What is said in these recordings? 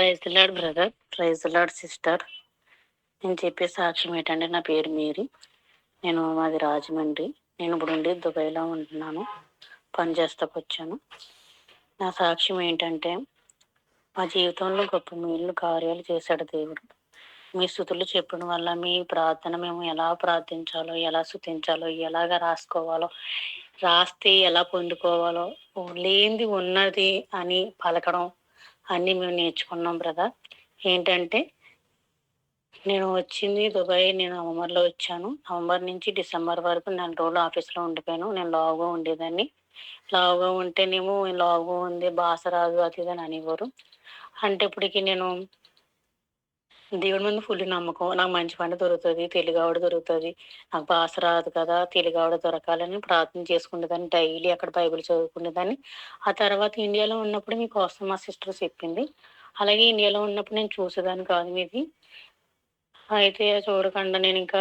Praise Lord brother praise Lord sister. నేను చెప్పే సాక్ష్యం ఏంటంటే నా పేరు మేరీ. నేను మాది రాజమండ్రి. నేను ఇప్పుడు ఉండి దుబాయ్లో ఉంటున్నాను. పని చేస్తాకు వచ్చాను. నా సాక్ష్యం ఏంటంటే మా జీవితంలో గొప్ప మేలు కార్యాలు చేశాడు దేవుడు. మీ స్థుతులు చెప్పడం వల్ల మీ ప్రార్థన మేము ఎలా ప్రార్థించాలో ఎలా స్థుతించాలో ఎలాగ రాసుకోవాలో రాస్తే ఎలా పొందుకోవాలో లేనిది ఉన్నది అని పలకడం అన్నీ మేము నేర్చుకున్నాం బ్రదర్ ఏంటంటే నేను వచ్చింది దుబాయ్ నేను నవంబర్లో వచ్చాను. నవంబర్ నుంచి డిసెంబర్ వరకు నెల రోజులు ఆఫీస్లో ఉండిపోయాను. నేను లావుగా ఉండేదాన్ని. లావుగా ఉంటేనేమో లావుగా ఉంది బాసరాదు అది ఇది అని అనేవారు. అంటే ఇప్పటికి నేను దేవుడి మీద ఫుల్ నమ్మకం. నాకు మంచి పంట దొరుకుతుంది తెలుగావిడ దొరుకుతుంది. నాకు భాష రాదు కదా తెలుగావిడ దొరకాలని ప్రార్థన చేసుకునేదాన్ని డైలీ అక్కడ బైబిల్ చదువుకునేదాన్ని. ఆ తర్వాత ఇండియాలో ఉన్నప్పుడు మీకోసం మా సిస్టర్ చెప్పింది. అలాగే ఇండియాలో ఉన్నప్పుడు నేను చూసేదాన్ని కాదు మీది. అయితే చూడకుండా నేను ఇంకా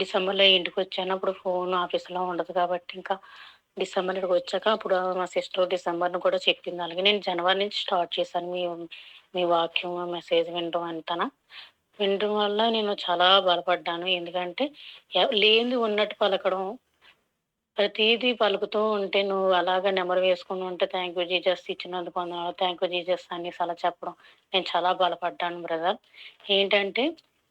డిసెంబర్లో ఇంటికి వచ్చాను. అప్పుడు ఫోన్ ఆఫీస్లో ఉండదు కాబట్టి ఇంకా డిసెంబర్ ఇక్కడికి వచ్చాక అప్పుడు మా సిస్టర్ డిసెంబర్ను కూడా చెప్పింది. అలాగే నేను జనవరి నుంచి స్టార్ట్ చేశాను మీ మీ వాక్యం మెసేజ్ వినడం అంతనా వినడం వల్ల నేను చాలా బలపడ్డాను ఎందుకంటే లేనిది ఉన్నట్టు పలకడం ప్రతిదీ పలుకుతూ ఉంటే నువ్వు అలాగా నెమరు వేసుకుని ఉంటే థ్యాంక్ యూ జీజస్ ఇచ్చినందుకు థ్యాంక్ యూ జీజస్ అని అలా చెప్పడం నేను చాలా బలపడ్డాను బ్రదర్. ఏంటంటే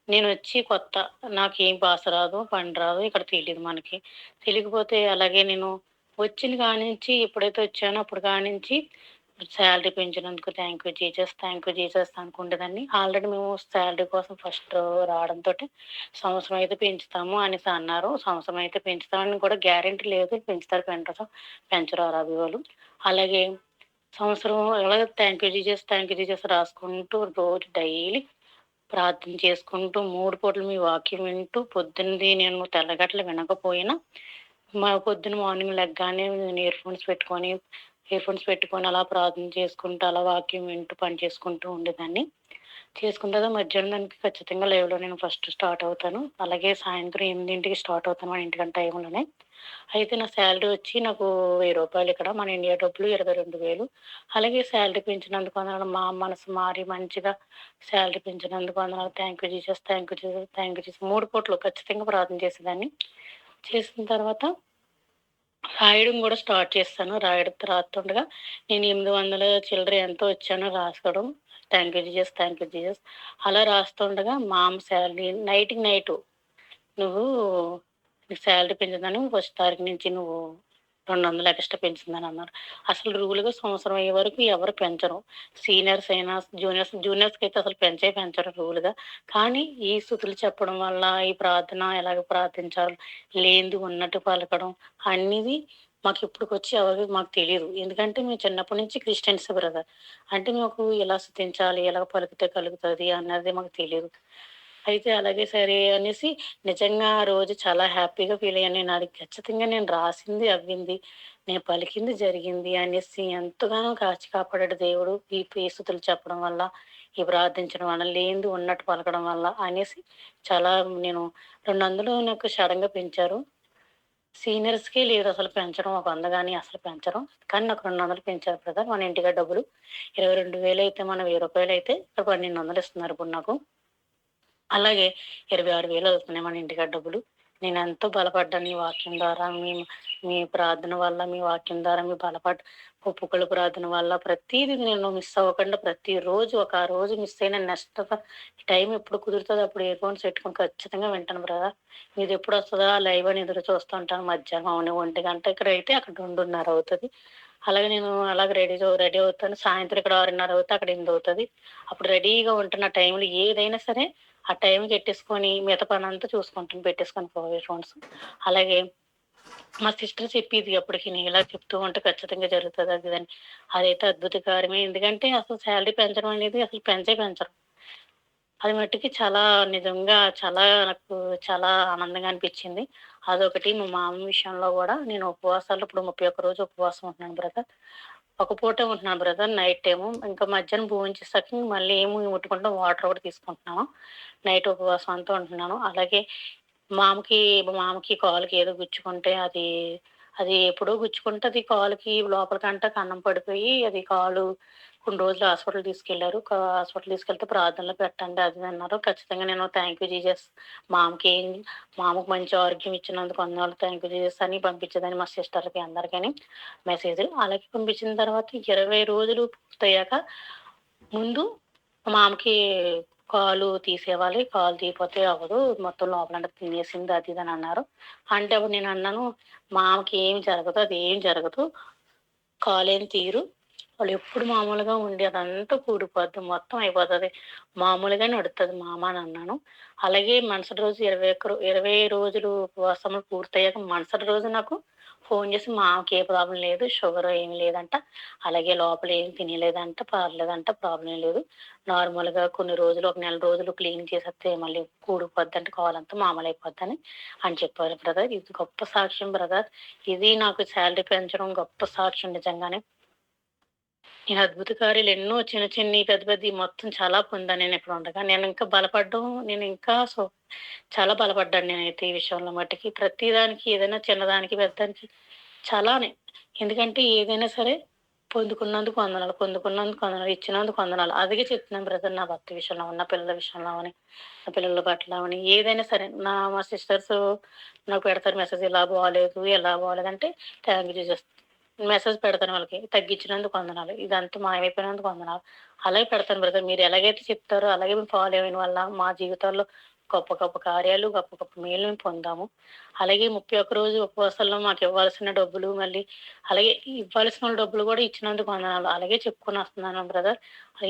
నేను వచ్చి కొత్త నాకు ఏం పాస్ రాదు పని రాదు ఇక్కడ తెలియదు మనకి. తెలియకపోతే అలాగే నేను వచ్చిన కానించి ఎప్పుడైతే వచ్చానో అప్పుడు కానించి salary పెంచినందుకు thank you Jesus thank you Jesus అనుకుంటుందండి. Already మేము శాలరీ కోసం ఫస్ట్ రావడంతో సంవత్సరం అయితే పెంచుతాము అనేసి అన్నారు. సంవత్సరం అయితే పెంచుతామని కూడా గ్యారంటీ లేదు. పెంచుతారు పెంచడం పెంచరు రవి వాళ్ళు. అలాగే సంవత్సరం అలాగే thank you Jesus thank you Jesus రాసుకుంటూ రోజు డైలీ ప్రార్థన చేసుకుంటూ మూడు పూటలు మీ వాక్యం వింటూ పొద్దున్నది నేను తెల్లగట్ల వినకపోయినా మా పొద్దున్న మార్నింగ్ లెగ్గానే నేను ఇయర్ ఫోన్స్ పెట్టుకొని ఇయర్ ఫోన్స్ పెట్టుకొని అలా ప్రార్థన చేసుకుంటూ అలా వాక్యం వింటూ పని చేసుకుంటూ ఉండేదాన్ని. చేసుకుంటే మధ్యాహ్నం దానికి ఖచ్చితంగా లైవ్లో నేను ఫస్ట్ స్టార్ట్ అవుతాను. అలాగే సాయంత్రం ఎనిమిదింటికి స్టార్ట్ అవుతాను మన ఇంటికంటే టైంలోనే. అయితే నా శాలరీ వచ్చి నాకు వెయ్యి రూపాయలు ఇక్కడ మన ఇండియా డబ్బులు ఇరవై రెండు వేలు. అలాగే శాలరీ పెంచినందుకు అందరం మా మనసు మారి మంచిగా శాలరీ పెంచినందుకు అందరం thank you Jesus thank you Jesus thank you Jesus మూడు పూట్లు ఖచ్చితంగా ప్రార్థన చేసేదాన్ని. చేసిన తర్వాత రాయడం కూడా స్టార్ట్ చేస్తాను. రాయడం రాస్తుండగా నేను ఎనిమిది వందల చిల్లర ఎంతో వచ్చానో రాసుకోవడం. Thank you Jesus thank you Jesus. అలా రాస్తుండగా మామ శాలరీ నైట్కి నైట్ నువ్వు నీకు శాలరీ పెంచుదని ఫస్ట్ తారీఖు నుంచి నువ్వు రెండు వందలు ఎక్స్ట్రా పెంచిందని అన్నారు. అసలు రూల్గా సంవత్సరం అయ్యే వరకు ఎవరు పెంచరు. సీనియర్స్ అయినా జూనియర్స్ జూనియర్స్కి అయితే అసలు పెంచే పెంచరు రూల్గా. కానీ ఈ స్థుతులు చెప్పడం వల్ల ఈ ప్రార్థన ఎలాగ ప్రార్థించాలి లేనిది ఉన్నట్టు పలకడం అనేది మాకు ఇప్పటికొచ్చి ఎవరికి మాకు తెలియదు ఎందుకంటే మేము చిన్నప్పటి నుంచి క్రిస్టియన్స్ బ్రదర్. అంటే మాకు ఎలా స్థుతించాలి ఎలా పలికితే కలుగుతుంది అన్నది మాకు తెలియదు అయితే అలాగే సరే అనేసి నిజంగా ఆ రోజు చాలా హ్యాపీగా ఫీల్ అయ్యాను. నేను అది ఖచ్చితంగా నేను రాసింది అవ్వింది నేను పలికింది జరిగింది అనేసి ఎంతగానో కాచి కాపాడాడు దేవుడు. ఈ పేసుతులు చెప్పడం వల్ల ఈ ప్రార్థించడం వల్ల లేనిది ఉన్నట్టు పలకడం వల్ల అనేసి చాలా నేను రెండు వందలు నాకు సడన్గా పెంచారు. సీనియర్స్కి లేదు అసలు పెంచడం ఒక వంద కానీ అసలు పెంచడం కానీ నాకు రెండు వందలు పెంచారు బ్రదర్ మన ఇంటిగా డబ్బులు. ఇరవై రెండు వేలు అయితే మన వెయ్యి రూపాయలు అయితే ఇక్కడ పన్నెండు వందలు ఇస్తున్నారు ఇప్పుడు నాకు. అలాగే ఇరవై ఆరు వేలు అవుతున్నాయి మన ఇంటికాడ డబ్బులు. నేను ఎంతో బలపడ్డాను ఈ వాక్యం ద్వారా మీ మీ ప్రార్థన వల్ల మీ వాక్యం ద్వారా మీ బలపడ్డ ఒప్పుకల ప్రార్థన వల్ల ప్రతిదీ నేను మిస్ అవ్వకుండా ప్రతిరోజు ఒక రోజు మిస్ అయిన నెక్స్ట్ టైం ఎప్పుడు కుదురుతుంది అప్పుడు ఇయర్ఫోన్స్ పెట్టుకొని పెట్టుకుని ఖచ్చితంగా వింటాను బ్రదర్ మీది ఎప్పుడు వస్తుందా లైవ్ అని ఎదురు చూస్తూ ఉంటాను. మధ్యాహ్నం అవును ఒంటి గంట ఇక్కడ అయితే అక్కడ రెండున్నర అవుతుంది. అలాగే నేను అలాగే రెడీ రెడీ అవుతాను. సాయంత్రం ఇక్కడ ఆరున్నర అవుతుంది అక్కడ ఎనిమిది అవుతుంది. అప్పుడు రెడీగా ఉంటున్న టైంలో ఏదైనా సరే ఆ టైం పెట్టేసుకొని మిగతా పని అంతా చూసుకుంటాను పెట్టేసుకొని పోవే ఫోన్స్ అలాగే మా సిస్టర్ చెప్పేది అప్పటికి నేను ఇలా చెప్తూ ఉంటే ఖచ్చితంగా జరుగుతుంది అది అని. అదైతే అద్భుతకారమే ఎందుకంటే అసలు శాలరీ పెంచడం అనేది అసలు పెంచే పెంచరు. అది మట్టుకి చాలా నిజంగా చాలా నాకు చాలా ఆనందంగా అనిపించింది. అదొకటి మా మామ విషయంలో కూడా నేను ఉపవాసాలు ఇప్పుడు ముప్పై ఒక్క రోజు ఉపవాసం ఉంటున్నాను బ్రదర్. ఒక పూట ఉంటున్నాను బ్రదర్ నైట్ టైము ఇంకా మధ్యాహ్నం భోజనం మళ్ళీ ఏమి ముట్టుకుంటాం వాటర్ కూడా తీసుకుంటున్నాను. నైట్ ఉపవాసం అంతా ఉంటున్నాను. అలాగే మామకి మామకి కాలుకి ఏదో గుచ్చుకుంటే అది అది ఎప్పుడో గుచ్చుకుంటే అది కాలుకి లోపలికంట కన్నం పడిపోయి అది కాలు కొన్ని రోజులు హాస్పిటల్ తీసుకెళ్ళారు హాస్పిటల్ తీసుకెళ్తే ప్రార్థనలు పెట్టండి అది అన్నారు. ఖచ్చితంగా నేను థ్యాంక్ యూ జీజస్ మామకి ఏం మామకు మంచి ఆరోగ్యం ఇచ్చినందుకు అందరూ థ్యాంక్ యూ జీజస్ అని పంపించేదని మా సిస్టర్కి అందరికీ మెసేజ్ అలాగే పంపించిన తర్వాత ఇరవై రోజులు పూర్తయ్యాక ముందు మామకి కాలు తీసేవాలి. కాలు తీయపోతే అవ్వదు మొత్తం లోపల తినేసింది అది ఇది అని అన్నారు. అంటే అప్పుడు నేను అన్నాను మామకి ఏం జరగదు అది ఏం జరగదు. కాలేం తీరు వాళ్ళు ఎప్పుడు మామూలుగా ఉండి అదంతా కూడిపోద్ది మొత్తం అయిపోతుంది. మామూలుగా నడుతుంది మామ అని అన్నాను. అలాగే మరుసటి రోజు ఇరవై ఒక్క ఇరవై రోజులు ఉపవాసములు పూర్తయ్యాక మరుసటి రోజు నాకు ఫోన్ చేసి మామకి ఏ ప్రాబ్లం లేదు షుగర్ ఏం లేదంట. అలాగే లోపల ఏం తినలేదంట పర్లేదంట ప్రాబ్లం లేదు. నార్మల్గా కొన్ని రోజులు ఒక నెల రోజులు క్లీన్ చేసేస్తే మళ్ళీ కూడిపోద్ది అంటే కావాలంతా మామూలు అయిపోద్దని అని చెప్పారు బ్రదర్. ఇది గొప్ప సాక్ష్యం బ్రదర్. ఇది నాకు శాలరీ పెంచడం గొప్ప సాక్ష్యం నిజంగానే. నేను అద్భుత కార్యాలు ఎన్నో చిన్న చిన్ని పెద్ద పెద్ద మొత్తం చాలా పొందాను నేను ఇప్పుడు ఉండగా. నేను ఇంకా బలపడడం నేను ఇంకా సో చాలా బలపడ్డాను నేనైతే ఈ విషయంలో మట్టికి. ప్రతిదానికి ఏదైనా చిన్నదానికి పెద్దదానికి చాలానే. ఎందుకంటే ఏదైనా సరే పొందుకున్నందుకు వందనాలు పొందుకున్నందుకు వందనాలు ఇచ్చినందుకు వందనాలు. అదిగే చెప్తున్నాను బ్రదర్ నా భక్తి విషయంలో ఉన్న పిల్లల విషయంలో అని నా పిల్లల పట్ల అని ఏదైనా సరే నా మా సిస్టర్స్ నాకు పెడతారు మెసేజ్ ఇలా బాగాలేదు ఎలా బాగాలేదు అంటే థ్యాంక్ యూ చేస్తాను మెసేజ్ పెడతాను వాళ్ళకి తగ్గించినందుకు వందనాలు ఇదంతా మాయమైపోయినందుకు వందనాలు. అలాగే పెడతాను బ్రదర్ మీరు ఎలాగైతే చెప్తారో అలాగే మేము ఫాలో అయిన వల్ల మా జీవితాల్లో గొప్ప గొప్ప కార్యాలు గొప్ప గొప్ప మేలు మేము పొందాము. అలాగే ముప్పై ఒక్క రోజు ఉపవాసాల్లో మాకు ఇవ్వాల్సిన డబ్బులు మళ్ళీ అలాగే ఇవ్వాల్సిన డబ్బులు కూడా ఇచ్చినందుకు వందనాలు. అలాగే చెప్పుకొని వస్తున్నాను బ్రదర్.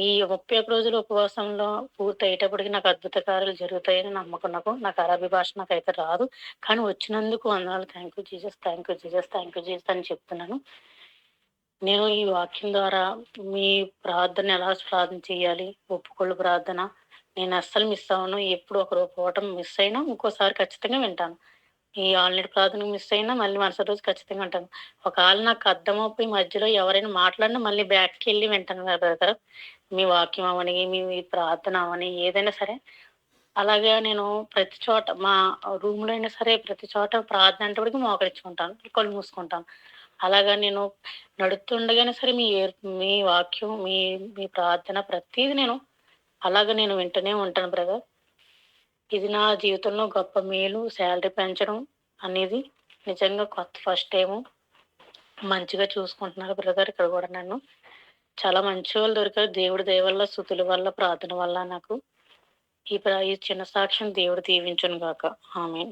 ఈ ముప్పై ఒక్క రోజులు ఉపవాసంలో పూర్తి అయ్యేటప్పటికి నాకు అద్భుత కార్యాలు జరుగుతాయని నమ్మకం నాకు. నాకు అరబీ భాష నాకు అయితే రాదు. కానీ వచ్చినందుకు వందనాలు. Thank you Jesus thank you Jesus thank you Jesus అని చెప్తున్నాను. నేను ఈ వాక్యం ద్వారా మీ ప్రార్థన ఎలా ప్రార్థన చేయాలి? ఒప్పుకోళ్ళు ప్రార్థన. నేను అస్సలు మిస్ అవ్వను. ఎప్పుడు ఒక పోవటం మిస్ అయినా ఇంకోసారి ఖచ్చితంగా వింటాను. ఈ ఆల్రెడీ ప్రార్థన మిస్ అయినా మళ్ళీ మరుసటి రోజు ఖచ్చితంగా ఉంటాను ఒకవేళ నాకు అర్థమైపోయి మధ్యలో ఎవరైనా మాట్లాడినా మళ్ళీ బ్యాక్కి వెళ్ళి వింటాను బ్రదర్ మీ వాక్యం అవని మీ ప్రార్థన అవని ఏదైనా సరే. అలాగే నేను ప్రతి చోట మా రూమ్లో అయినా సరే ప్రతి చోట ప్రార్థన అంటే మోకరించుకుంటాను కళ్ళు మూసుకుంటాను. అలాగా నేను నడుస్తుండగానే సరే మీ మీ వాక్యం మీ మీ ప్రార్థన ప్రతిదీ నేను అలాగ నేను వింటూనే ఉంటాను బ్రదర్ ఇది నా జీవితంలో గొప్ప మేలు శాలరీ పెంచడం అనేది నిజంగా కొత్త ఫస్ట్ టైము మంచిగా చూసుకుంటున్నారు బ్రదర్ ఇక్కడ కూడా నన్ను. చాలా మంచి వాళ్ళు దొరికారు. దేవుడి దయ వల్ల వల్ల ప్రార్థన వల్ల నాకు. ఈ ఈ చిన్న సాక్ష్యం దేవుడు దీవించును గాక. ఆమె